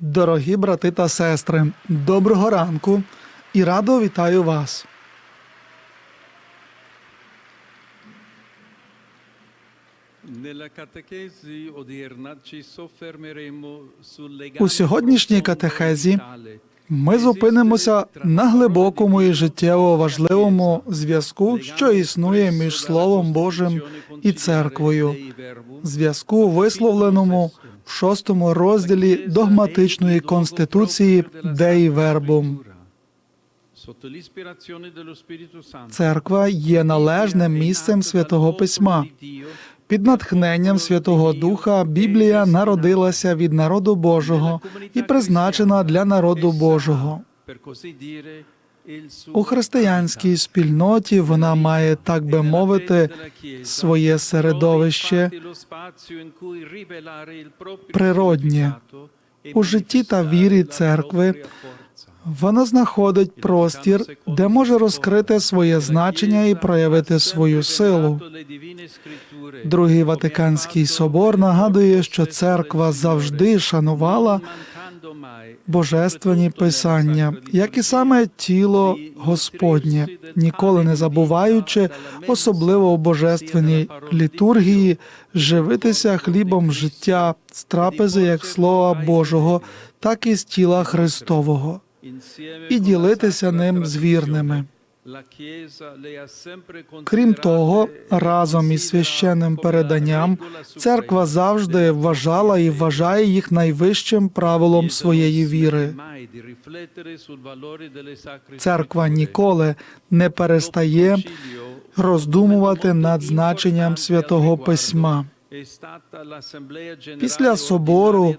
Дорогі брати та сестри, доброго ранку і радо вітаю вас. У сьогоднішній катехезі Ми зупинимося на глибокому і життєво важливому зв'язку, що існує між Словом Божим і церквою, зв'язку, висловленому шостому розділі догматичної конституції Деї Вербум. Церква є належним місцем святого письма. Під натхненням Святого Духа Біблія народилася від народу Божого і призначена для народу Божого. У християнській спільноті вона має, так би мовити, своє середовище природнє. У житті та вірі церкви Вона знаходить простір, де може розкрити своє значення і проявити свою силу. Другий Ватиканський собор нагадує, що церква завжди шанувала божественні писання, як і саме тіло Господнє, ніколи не забуваючи, особливо у божественній літургії, живитися хлібом життя з трапези як Слова Божого, так і з тіла Христового, і ділитися ним з вірними. Крім того, разом із священним переданням церква завжди вважала і вважає їх найвищим правилом своєї віри. Церква ніколи не перестає роздумувати над значенням святого письма. Після собору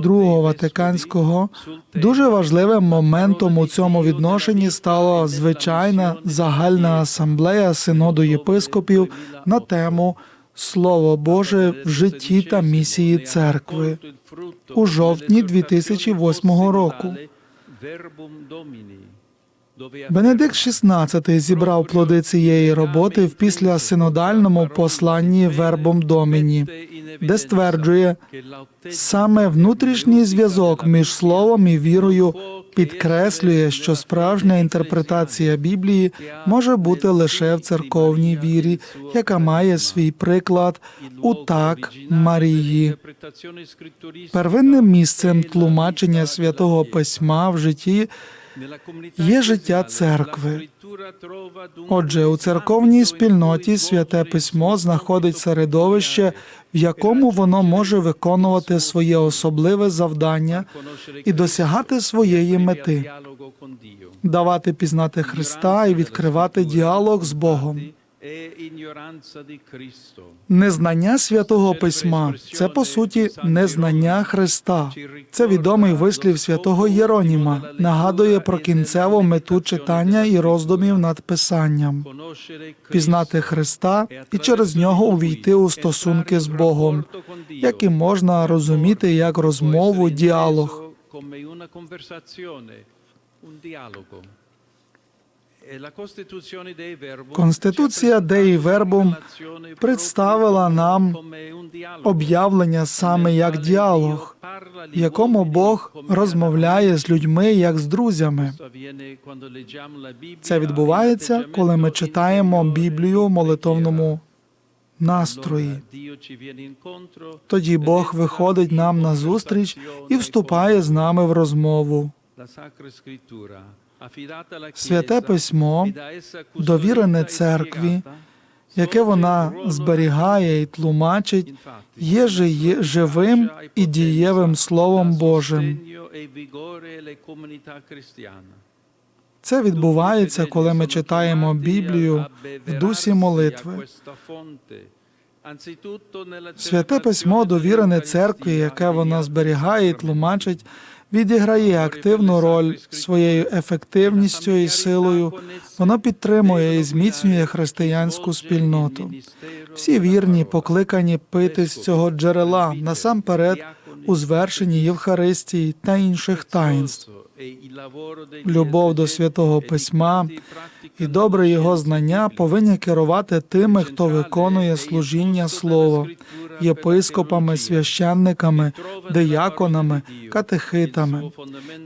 Другого Ватиканського дуже важливим моментом у цьому відношенні стала звичайна загальна асамблея синоду єпископів на тему Слово Боже в житті та місії церкви у жовтні 2008 року. Бенедикт XVI зібрав плоди цієї роботи в післясинодальному посланні Вербом Доміні, де стверджує, саме внутрішній зв'язок між словом і вірою підкреслює, що справжня інтерпретація Біблії може бути лише в церковній вірі, яка має свій приклад у так Марії. Первинним місцем тлумачення святого письма в житті є життя церкви. Отже, у церковній спільноті святе письмо знаходить середовище, в якому воно може виконувати своє особливе завдання і досягати своєї мети, давати пізнати Христа і відкривати діалог з Богом. Незнання святого письма це по суті незнання Христа. Це відомий вислів святого Єроніма, нагадує про кінцеву мету читання і роздумів над писанням, пізнати Христа і через нього увійти у стосунки з Богом, які можна розуміти як розмову, діалог. Конституція Деї Вербум представила нам Об'явлення саме як діалог, в якому Бог розмовляє з людьми як з друзями. Це відбувається, коли ми читаємо Біблію в молитовному настрої. Тоді Бог виходить нам на зустріч і вступає з нами в розмову. Святе письмо, довірене церкві, яке вона зберігає і тлумачить, є живим і дієвим Словом Божим. Це відбувається, коли ми читаємо Біблію в дусі молитви. Святе письмо, довірене церкві, яке вона зберігає і тлумачить, відіграє активну роль своєю ефективністю і силою. Воно підтримує і зміцнює християнську спільноту. Всі вірні покликані пити з цього джерела насамперед у звершенні Євхаристії та інших таїнств. Любов до святого письма і добре його знання повинні керувати тими, хто виконує служіння слова, єпископами, священниками, дияконами, катехитами.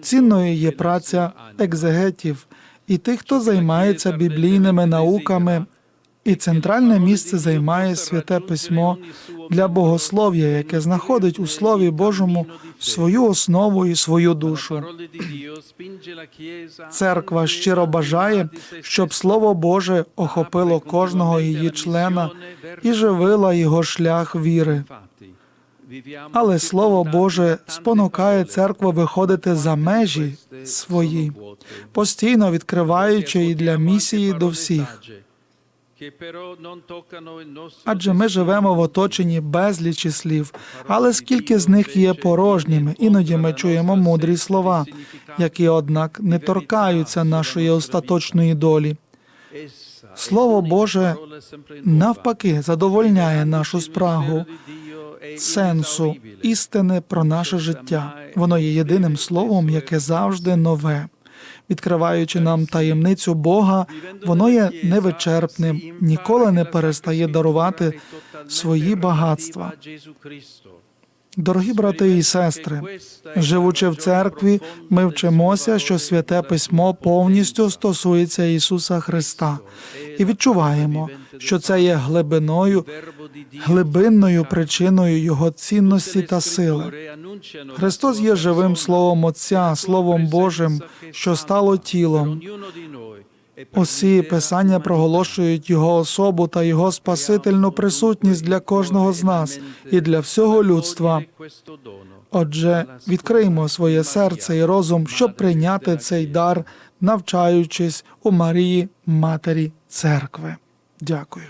Цінною є праця екзегетів і тих, хто займається біблійними науками. І центральне місце займає святе письмо для богослов'я, яке знаходить у Слові Божому свою основу і свою душу. Церква щиро бажає, щоб Слово Боже охопило кожного її члена і живила його шлях віри. Але Слово Боже спонукає церкву виходити за межі свої, постійно відкриваючи її для місії до всіх. Адже ми живемо в оточенні безлічі слів, але скільки з них є порожніми, іноді ми чуємо мудрі слова, які, однак, не торкаються нашої остаточної долі. Слово Боже навпаки задовольняє нашу спрагу сенсу істини про наше життя. Воно є єдиним словом, яке завжди нове. Відкриваючи нам таємницю Бога, воно є невичерпним, ніколи не перестає дарувати свої багатства. Дорогі брати і сестри, живучи в церкві, ми вчимося, що святе письмо повністю стосується Ісуса Христа, і відчуваємо, що це є глибиною, глибинною причиною Його цінності та сили. Христос є живим Словом Отця, Словом Божим, що стало тілом. Усі писання проголошують його особу та його спасительну присутність для кожного з нас і для всього людства. Отже, відкриємо своє серце і розум, щоб прийняти цей дар, навчаючись у Марії, Матері Церкви. Дякую.